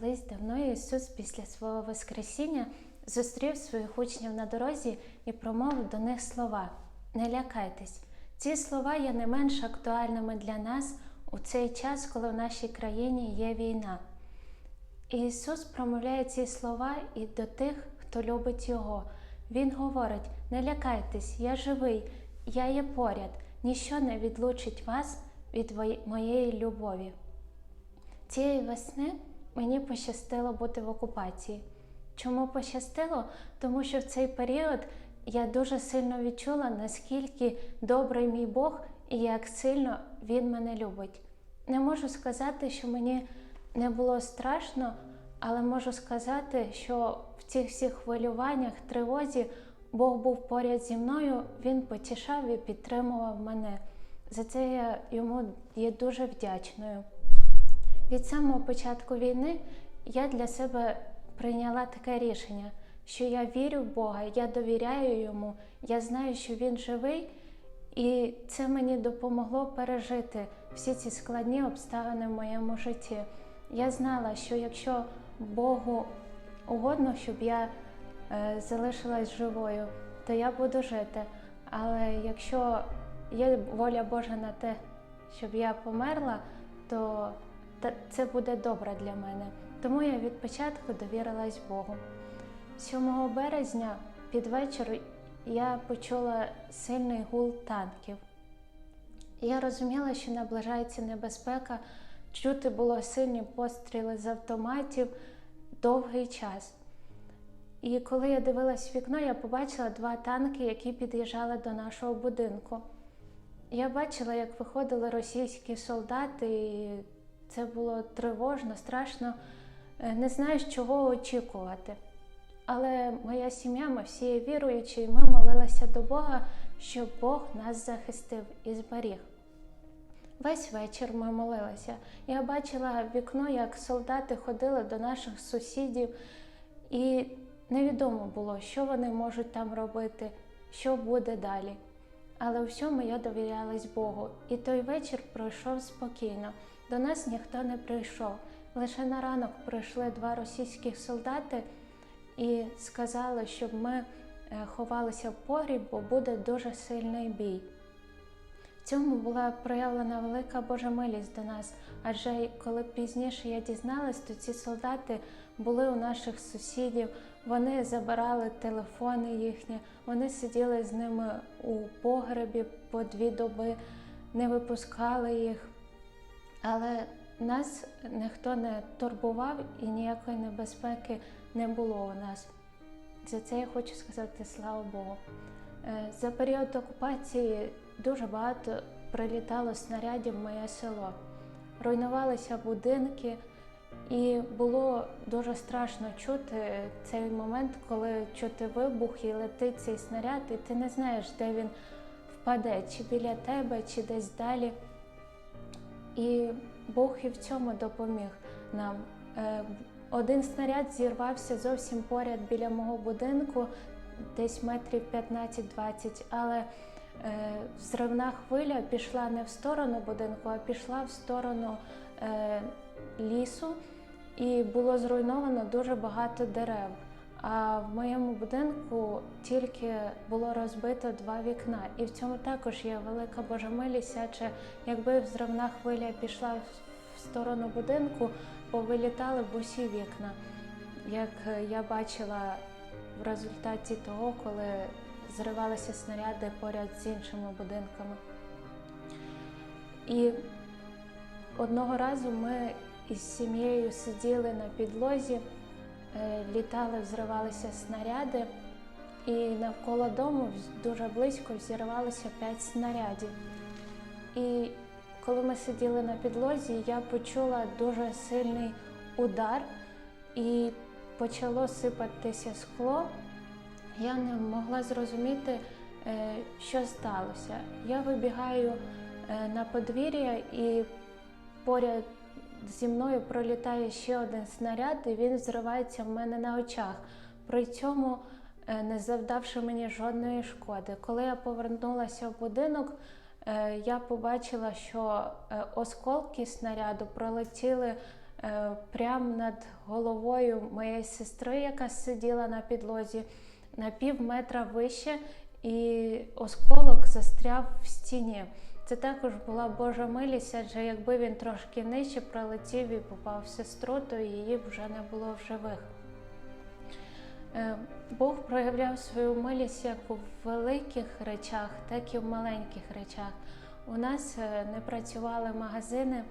Колись давно Ісус після свого Воскресіння зустрів своїх учнів на дорозі і промовив до них слова: Не лякайтесь. Ці слова є не менш актуальними для нас у цей час, коли в нашій країні є війна. Ісус промовляє ці слова і до тих, хто любить Його. Він говорить: не лякайтесь, я живий, я є поряд, ніщо не відлучить вас від моєї любові. Цієї весни мені пощастило бути в окупації. Чому пощастило? Тому що в цей період я дуже сильно відчула, наскільки добрий мій Бог і як сильно Він мене любить. Не можу сказати, що мені не було страшно, але можу сказати, що в цих всіх хвилюваннях, тривозі Бог був поряд зі мною, Він потішав і підтримував мене. За це я йому є дуже вдячною. Від самого початку війни я для себе прийняла таке рішення, що я вірю в Бога, я довіряю йому, я знаю, що він живий, і це мені допомогло пережити всі ці складні обставини в моєму житті. Я знала, що якщо Богу угодно, щоб я е, залишилась живою, то я буду жити. Але якщо є воля Божа на те, щоб я померла, то це буде добре для мене. Тому я від початку довірилась Богу. 7 березня під вечір я почула сильний гул танків. Я розуміла, що наближається небезпека, чути було сильні постріли з автоматів довгий час. І коли я дивилась в вікно, я побачила два танки, які під'їжджали до нашого будинку. Я бачила, як виходили російські солдати, це було тривожно, страшно. Е, Не знаєш, чого очікувати. Але моя сім'я, ми всі є віруючі, і ми молилися до Бога, щоб Бог нас захистив і зберіг. Весь вечір ми молилися. Я бачила вікно, як солдати ходили до наших сусідів, і невідомо було, що вони можуть там робити, що буде далі. Але всьому я довірялась Богу, і той вечір пройшов спокійно. До нас ніхто не прийшов. Лише на ранок прийшли два російських солдати і сказали, щоб ми е, ховалися в погріб, бо буде дуже сильний бій. В цьому була проявлена велика Божа милість до нас, адже коли пізніше я дізналась, то ці солдати були у наших сусідів, вони забирали телефони їхні, вони сиділи з ними у погребі по дві доби, не випускали їх. Але нас ніхто не турбував і ніякої небезпеки не було у нас. За це я хочу сказати слава Богу. Е, За період окупації дуже багато прилітало снарядів в моє село. Руйнувалися будинки, і було дуже страшно чути цей момент, коли чути вибух і летить цей снаряд, і ти не знаєш, де він впаде, чи біля тебе, чи десь далі. І Бог і в цьому допоміг нам. Е, Один снаряд зірвався зовсім поряд біля мого будинку, десь метрів 15-20, але е, взривна хвиля пішла не в сторону будинку, а пішла в сторону е, лісу, і було зруйновано дуже багато дерев. А в моєму будинку тільки було розбито два вікна, і в цьому також є велика Божа милість, якби взривна хвиля пішла в сторону будинку, повилітали б усі вікна, як е, я бачила в результаті того, коли зривалися снаряди поряд з іншими будинками. І одного разу ми із сім'єю сиділи на підлозі, літали, взривалися снаряди, і навколо дому дуже близько взірвалося п'ять снарядів. І коли ми сиділи на підлозі, я почула дуже сильний удар і почало сипатися скло. Я не могла зрозуміти, е, що сталося. Я вибігаю е, на подвір'я і поряд зі мною пролітає ще один снаряд, і він зривається в мене на очах. При цьому е, не завдавши мені жодної шкоди. Коли я повернулася в будинок, е, я побачила, що е, осколки снаряду пролетіли прямо над головою моєї сестри, яка сиділа на підлозі, на пів метра вище, і осколок застряв в стіні. Це також була Божа милість, адже якби він трошки нижче пролетів і попав в сестру, то її вже не було в живих. Е, Бог проявляв свою милість як у великих речах, так і в маленьких речах. У нас е, не працювали магазини,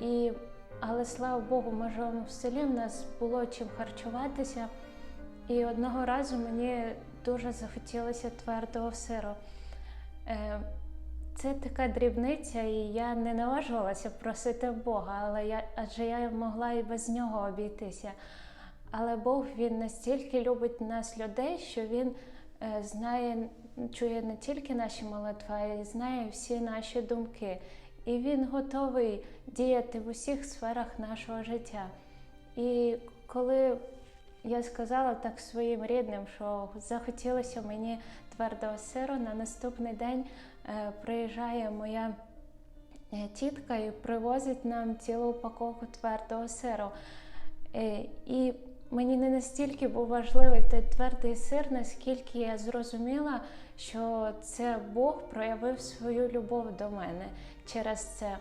і, але слава Богу, ми живемо в селі, в нас було чим харчуватися. І одного разу мені дуже захотілося твердого сиру. Це така дрібниця, і я не наважувалася просити Бога, але я, адже я могла і без нього обійтися. Але Бог він настільки любить нас, людей, що Він е, знає, чує не тільки наші молитви, а й знає всі наші думки. І Він готовий діяти в усіх сферах нашого життя. І коли я сказала так своїм рідним, що захотілося мені твердого сиру, на наступний день е, приїжджає моя е, тітка і привозить нам цілу упаковку твердого сиру. Е, І мені не настільки був важливий той твердий сир, наскільки я зрозуміла, що це Бог проявив свою любов до мене через це.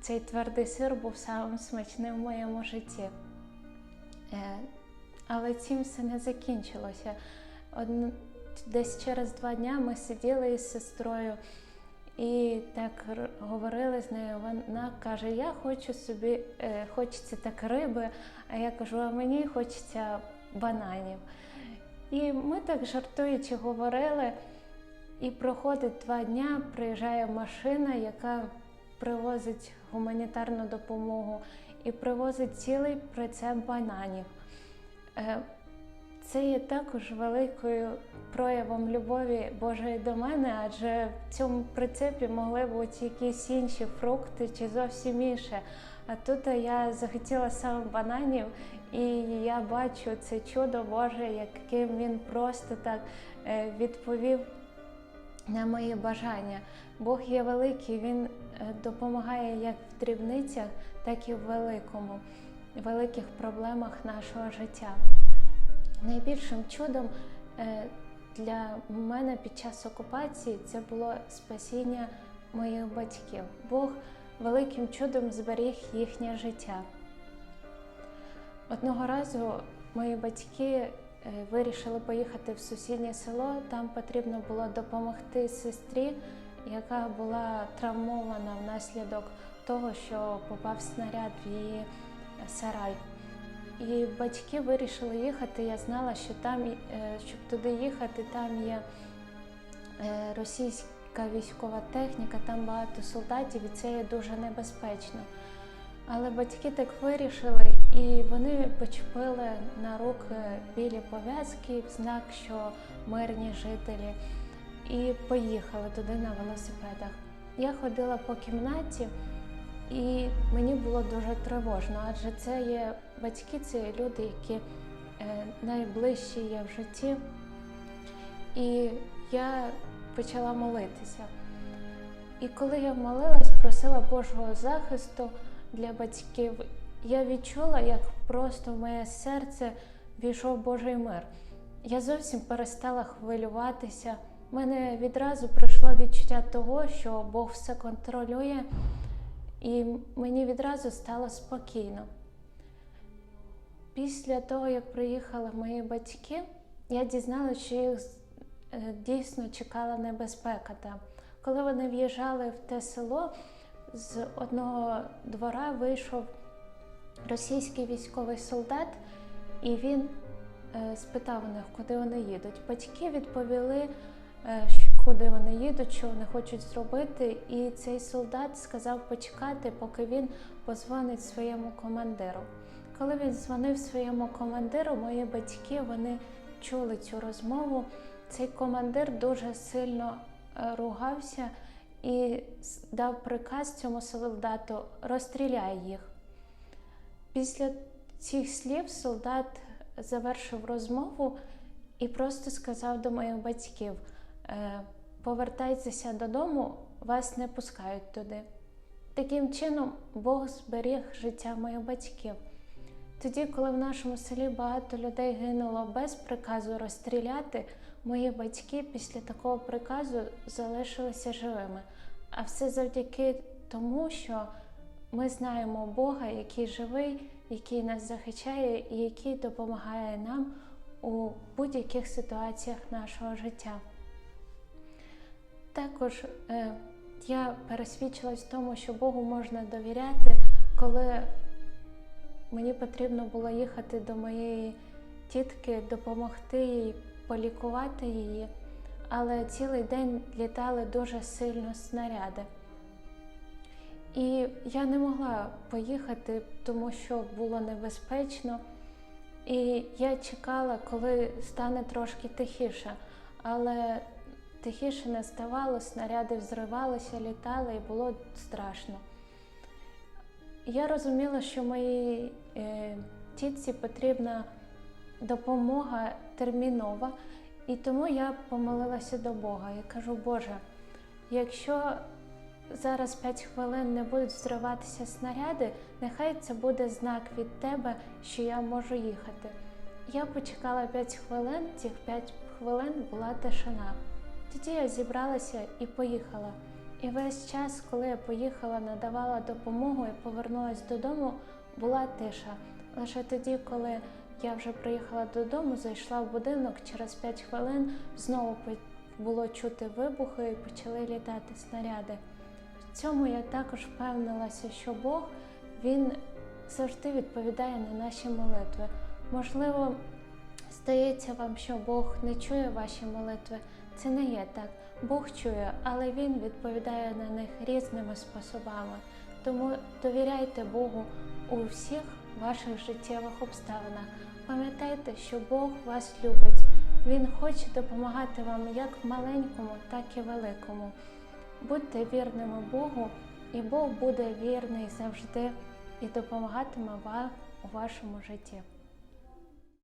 Цей твердий сир був самим смачним в моєму житті. Але цим все не закінчилося. Десь через два дня ми сиділи із сестрою і так говорили з нею. Вона каже: Я хочу собі, е, хочеться так риби, а я кажу, а мені хочеться бананів. І ми так жартуючи говорили. І проходить два дня, приїжджає машина, яка привозить гуманітарну допомогу і привозить цілий прицеп бананів. Це є також великою проявом любові Божої до мене, адже в цьому прицепі могли бути якісь інші фрукти чи зовсім інше. А тут я захотіла саме бананів, і я бачу це чудо Боже, яким він просто так е, відповів на мої бажання. Бог є великий, Він е, допомагає як в дрібницях, так і в великому, великих проблемах нашого життя. Найбільшим чудом е, для мене під час окупації це було спасіння моїх батьків. Бог великим чудом зберіг їхнє життя. Одного разу мої батьки е, вирішили поїхати в сусіднє село. Там потрібно було допомогти сестрі, яка була травмована внаслідок того, що попав снаряд в її сарай. І батьки вирішили їхати. Я знала, що там, е, щоб туди їхати, там є е, російська військова техніка, там багато солдатів, і це є дуже небезпечно. Але батьки так вирішили, і вони почепили на руки білі пов'язки в знак, що мирні жителі, і поїхали туди на велосипедах. Я ходила по кімнаті, і мені було дуже тривожно, адже це є батьки, це є люди, які е, найближчі є в житті. І я почала молитися. І коли я молилась, просила Божого захисту для батьків, я відчула, як просто в моє серце війшов Божий мир. Я зовсім перестала хвилюватися. У мене відразу прийшло відчуття того, що Бог все контролює, і мені відразу стало спокійно. Після того, як приїхали мої батьки, я дізналася, що їх е, дійсно чекала небезпека там. Коли вони в'їжджали в те село, з одного двора вийшов російський військовий солдат, і він е, спитав у них, куди вони їдуть. Батьки відповіли, куди вони їдуть, що вони хочуть зробити. І цей солдат сказав почекати, поки він позвонить своєму командиру. Коли він дзвонив своєму командиру, мої батьки вони чули цю розмову. Цей командир дуже сильно е, ругався і дав приказ цьому солдату розстріляй їх. Після цих слів солдат завершив розмову і просто сказав до моїх батьків: «Е, повертайтеся додому, вас не пускають туди. Таким чином Бог зберіг життя моїх батьків. Тоді, коли в нашому селі багато людей гинуло без приказу розстріляти, мої батьки після такого приказу залишилися живими. А все завдяки тому, що ми знаємо Бога, який живий, який нас захищає і який допомагає нам у будь-яких ситуаціях нашого життя. Також е, я пересвідчилась в тому, що Богу можна довіряти, коли мені потрібно було їхати до моєї тітки, допомогти їй, полікувати її, але цілий день літали дуже сильно снаряди. І я не могла поїхати, тому що було небезпечно. І я чекала, коли стане трошки тихіше, але тихіше не ставало, снаряди взривалися, літали і було страшно. Я розуміла, що моїй е, тітці потрібна допомога термінова, і тому я помолилася до Бога і кажу, Боже, якщо зараз 5 хвилин не будуть взриватися снаряди, нехай це буде знак від тебе, що я можу їхати. Я почекала 5 хвилин, цих 5 хвилин була тишина. Тоді я зібралася і поїхала. І весь час, коли я поїхала, надавала допомогу і повернулася додому, була тиша. Лише тоді, коли я вже приїхала додому, зайшла в будинок, через 5 хвилин знову було чути вибухи і почали літати снаряди. В цьому я також впевнилася, що Бог він завжди відповідає на наші молитви. Можливо, здається вам, що Бог не чує ваші молитви. Це не є так. Бог чує, але Він відповідає на них різними способами. Тому довіряйте Богу у всіх ваших життєвих обставинах. Пам'ятайте, що Бог вас любить. Він хоче допомагати вам як маленькому, так і великому. Будьте вірними Богу, і Бог буде вірний завжди і допомагатиме вам у вашому житті.